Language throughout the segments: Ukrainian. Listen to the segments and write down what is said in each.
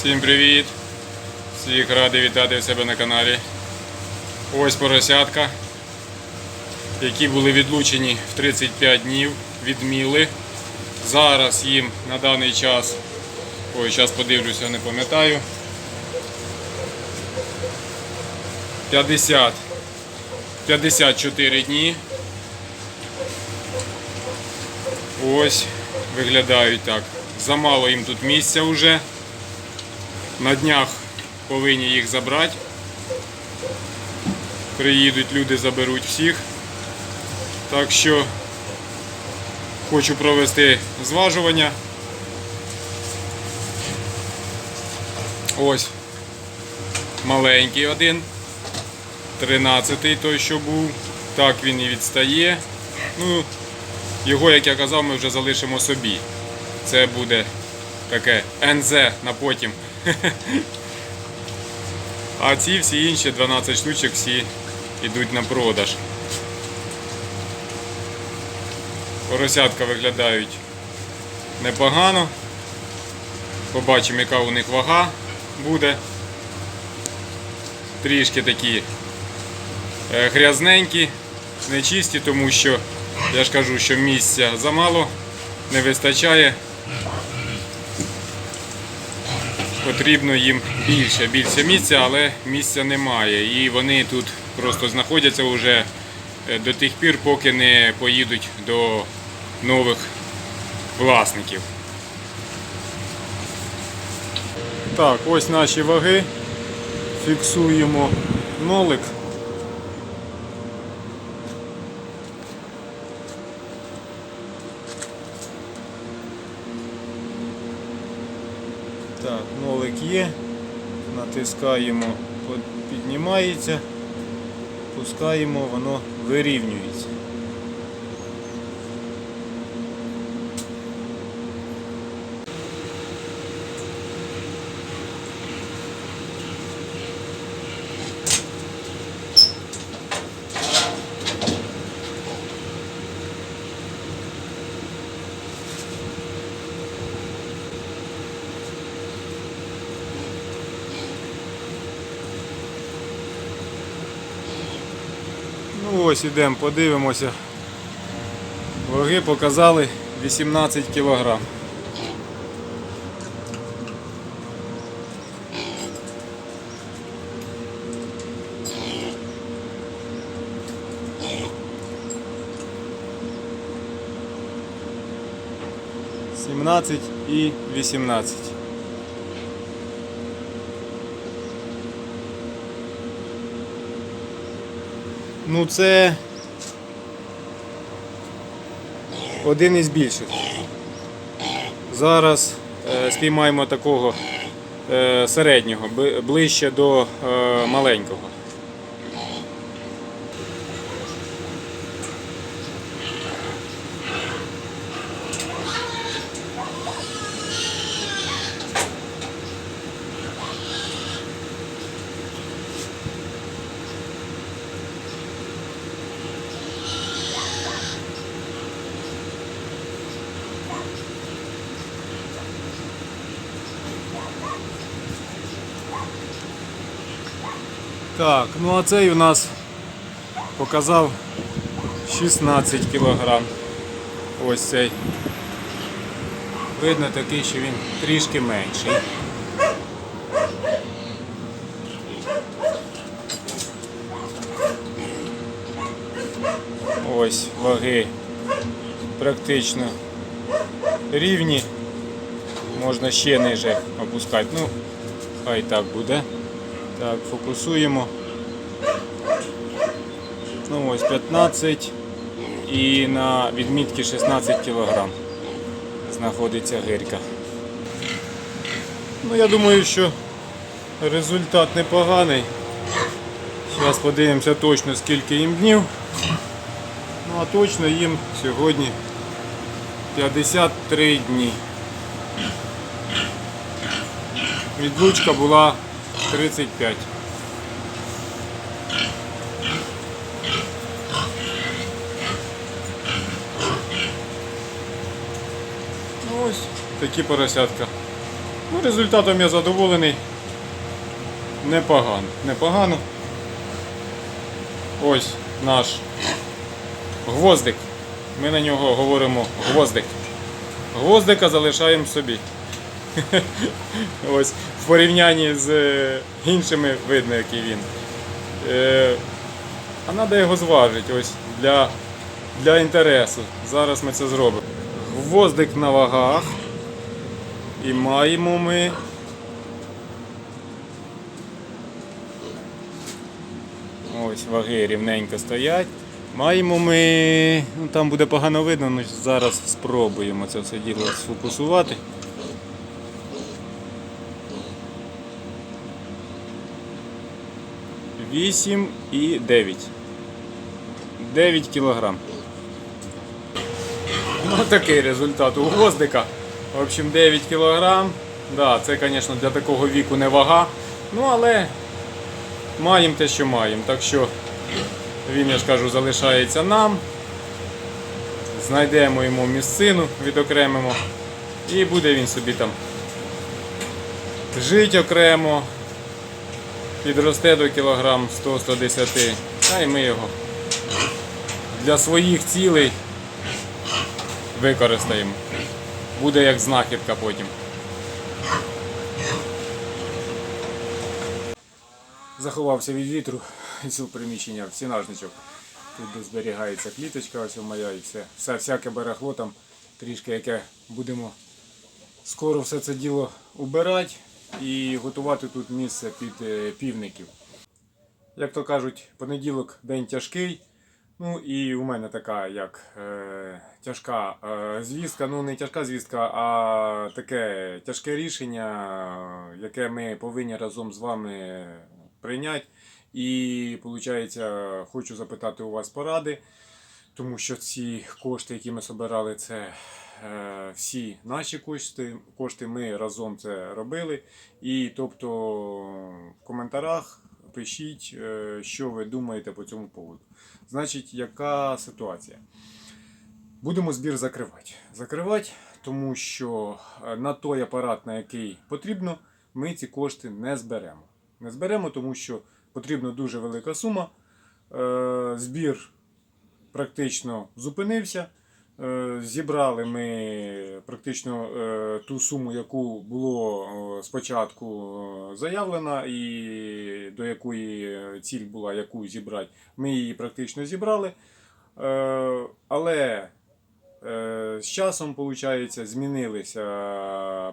Всім привіт! Всіх радий вітати в себе на каналі. Ось поросятка, які були відлучені в 35 днів від міли. Зараз їм на даний час, ой, зараз подивлюся, не пам'ятаю. 50, 54 дні. Ось виглядають так. Замало їм тут місця вже. На днях повинні їх забрати. Приїдуть люди, заберуть всіх. Так що хочу провести зважування. Ось маленький один. 13-й той, що був. Так він і відстає. Ну, його, як я казав, ми вже залишимо собі. Це буде таке НЗ на потім. А ці всі інші 12 штучок всі йдуть на продаж. Поросятка виглядають непогано. Побачимо, яка у них вага буде. Трішки такі е, грязненькі, нечисті, тому що я ж кажу, що місця замало, не вистачає. Потрібно їм більше, більше місця, але місця немає. І вони тут просто знаходяться вже е, до тих пір, поки не поїдуть до нових власників. Так, ось наші ваги. Фіксуємо нолик. Так, нолик є. Натискаємо, піднімається, пускаємо, воно вирівнюється. Ну ось ідемо, подивимося. Ваги показали 18 кг. Сімнадцять і вісімнадцять. Ну це один із більших. Зараз е, спіймаємо такого е, середнього, ближче до е, маленького. Так, ну а цей у нас показав 16 кг. Ось цей. Видно такий, що він трішки менший. Ось ваги практично рівні. Можна ще ниже опускати. Ну, хай так буде. Так, фокусуємо. Ну ось 15 і на відмітки 16 кг знаходиться гирка. Ну я думаю, що результат непоганий. Зараз подивимося точно скільки їм днів. Ну а точно їм сьогодні 53 дні. Відлучка була 35. Ну ось такі поросятка. Ну, результатом я задоволений. Непогано. Непогано. Ось наш гвоздик. Ми на нього говоримо гвоздик. Гвоздика залишаємо собі. Ось порівнянні з е, іншими видно, який він. Е, а треба його зважити ось для, для інтересу. Зараз ми це зробимо. Гвоздик на вагах. І маємо ми. Ось ваги рівненько стоять. Маємо ми. Ну там буде погано видно, але зараз спробуємо це все діло сфокусувати. Вісім і дев'ять. 9 кілограм. Ну такий результат у гвоздика. В общем, 9 кілограм. Да, це, звісно, для такого віку не вага. Ну, але маємо те, що маємо. Так що він, я ж кажу, залишається нам. Знайдемо йому місцину, відокремимо. І буде він собі там жити окремо. Підросте до кілограм 100-110. Та й ми його для своїх цілей використаємо. Буде як знахідка потім. Заховався від вітру із приміщення в сінажничок. Тут зберігається кліточка, ось моя і все. все. Всяке барахло там трішки, яке будемо скоро все це діло убирати і готувати тут місце під е, півників. Як то кажуть, понеділок день тяжкий. Ну і у мене така як е, тяжка е, звістка, ну не тяжка звістка, а таке тяжке рішення, яке ми повинні разом з вами прийняти. І виходить, хочу запитати у вас поради, тому що ці кошти, які ми збирали, це е, всі наші кошти. Кошти ми разом це робили. І тобто в коментарях пишіть, е, що ви думаєте по цьому поводу. Значить, яка ситуація? Будемо збір закривати. Закривати, тому що е, на той апарат, на який потрібно, ми ці кошти не зберемо. Не зберемо, тому що потрібна дуже велика сума. Збір практично зупинився. Е, Зібрали ми практично е, ту суму, яку було е, спочатку заявлена, і до якої ціль була яку зібрати. Ми її практично зібрали. Але з часом, виходить, змінилися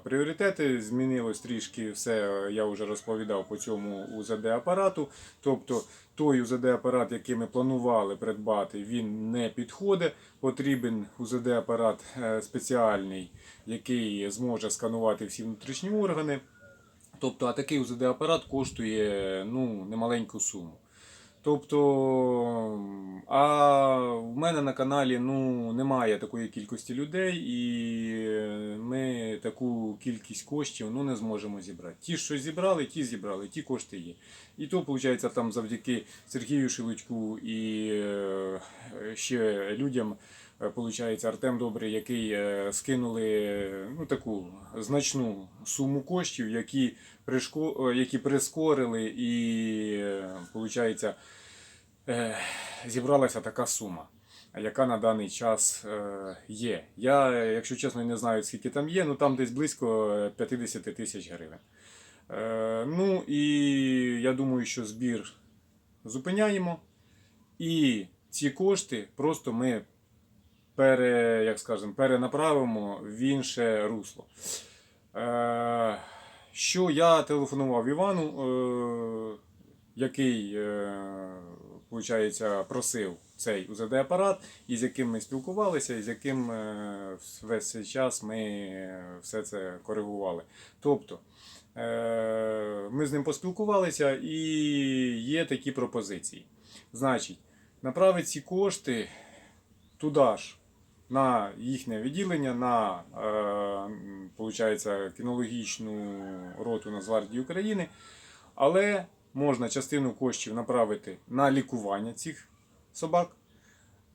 пріоритети, змінилось трішки все, я вже розповідав по цьому УЗД-апарату. Тобто той УЗД-апарат, який ми планували придбати, він не підходить. Потрібен УЗД-апарат е, спеціальний, який зможе сканувати всі внутрішні органи. Тобто, а такий УЗД-апарат коштує ну, немаленьку суму. Тобто, а в мене на каналі ну, немає такої кількості людей, і ми таку кількість коштів ну, не зможемо зібрати. Ті, що зібрали, ті зібрали, ті кошти є. І то, виходить, там завдяки Сергію Шилучку і е, ще людям. Е, Получається, Артем Добрий, який е, скинули ну, таку значну суму коштів, які, пришко... е, які прискорили, і получається, зібралася така сума, яка на даний час є. Я, якщо чесно, не знаю, скільки там є, ну там десь близько е, 50 тисяч гривень. Ну і я думаю, що збір зупиняємо. І ці кошти просто ми пере, як скажемо, перенаправимо в інше русло. Е, що я телефонував Івану, е, який, е, виходить, просив цей УЗД-апарат, і з яким ми спілкувалися, і з яким е, весь цей час ми все це коригували. Тобто, е, ми з ним поспілкувалися і є такі пропозиції. Значить, направити ці кошти туди ж, на їхнє відділення, на е, кінологічну роту Нацгвардії України. Але можна частину коштів направити на лікування цих собак,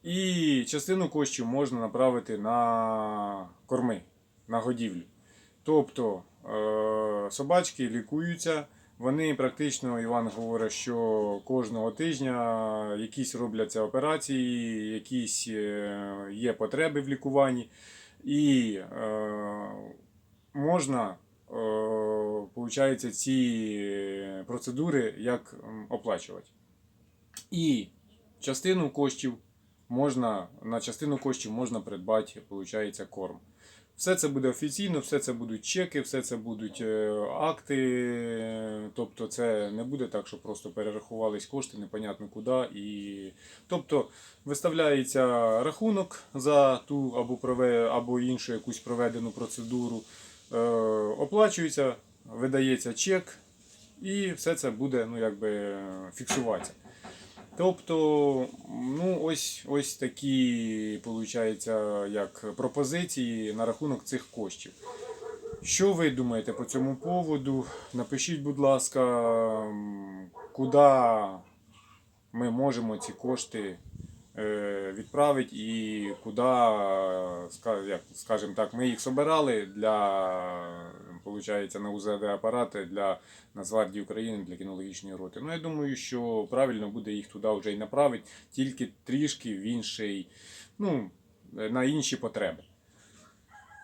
і частину коштів можна направити на корми, на годівлю. Тобто, е, собачки лікуються. Вони практично, Іван говорить, що кожного тижня якісь робляться операції, якісь е, є потреби в лікуванні. І е, можна, е, получається, ці процедури як оплачувати. І частину коштів можна, на частину коштів можна придбати, виходить, корм. Все це буде офіційно, все це будуть чеки, все це будуть е, акти. Тобто це не буде так, що просто перерахувались кошти, непонятно куди. І... Тобто виставляється рахунок за ту або, прове... або іншу якусь проведену процедуру, е, оплачується, видається чек, і все це буде ну, якби, фіксуватися. Тобто, ну ось, ось такі, виходить, як пропозиції на рахунок цих коштів. Що ви думаєте по цьому поводу? Напишіть, будь ласка, куди ми можемо ці кошти е, відправити і куди, скажімо так, ми їх собирали для, виходить, на УЗД апарати для Нацгвардії України для кінологічної роти. Ну, я думаю, що правильно буде їх туди вже й направити, тільки трішки в інший, ну, на інші потреби.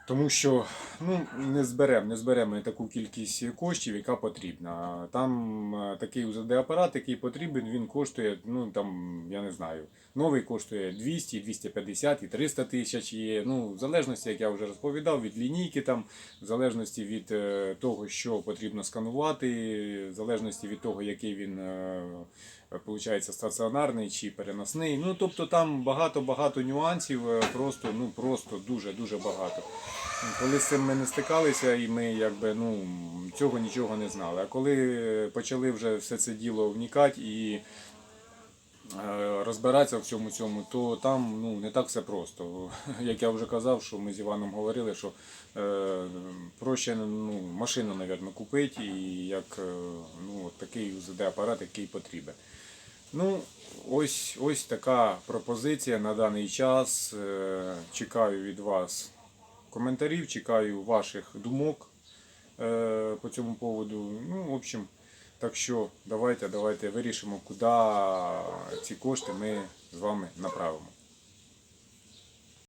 Тому що ну, не зберемо, не зберемо таку кількість коштів, яка потрібна. Там е, такий УЗД-апарат, який потрібен, він коштує, ну там, я не знаю, новий коштує 200, 250 і 300 тисяч. І, ну, в залежності, як я вже розповідав, від лінійки, там, в залежності від е, того, що потрібно сканувати, в залежності від того, який він. Е, Получається стаціонарний чи переносний. Ну тобто там багато-багато нюансів, е, просто ну просто дуже дуже багато. Коли з цим ми не стикалися, і ми якби ну цього нічого не знали. А коли почали вже все це діло вникати і е, розбиратися в цьому цьому, то там ну не так все просто. Як я вже казав, що ми з Іваном говорили, що е, проще ну, машину, мабуть, купити і як е, ну, такий УЗД-апарат, який потрібен. Ну, ось, ось така пропозиція на даний час. Е, Чекаю від вас коментарів, чекаю ваших думок е, по цьому поводу. Ну, в общем, так що давайте, давайте вирішимо, куди ці кошти ми з вами направимо.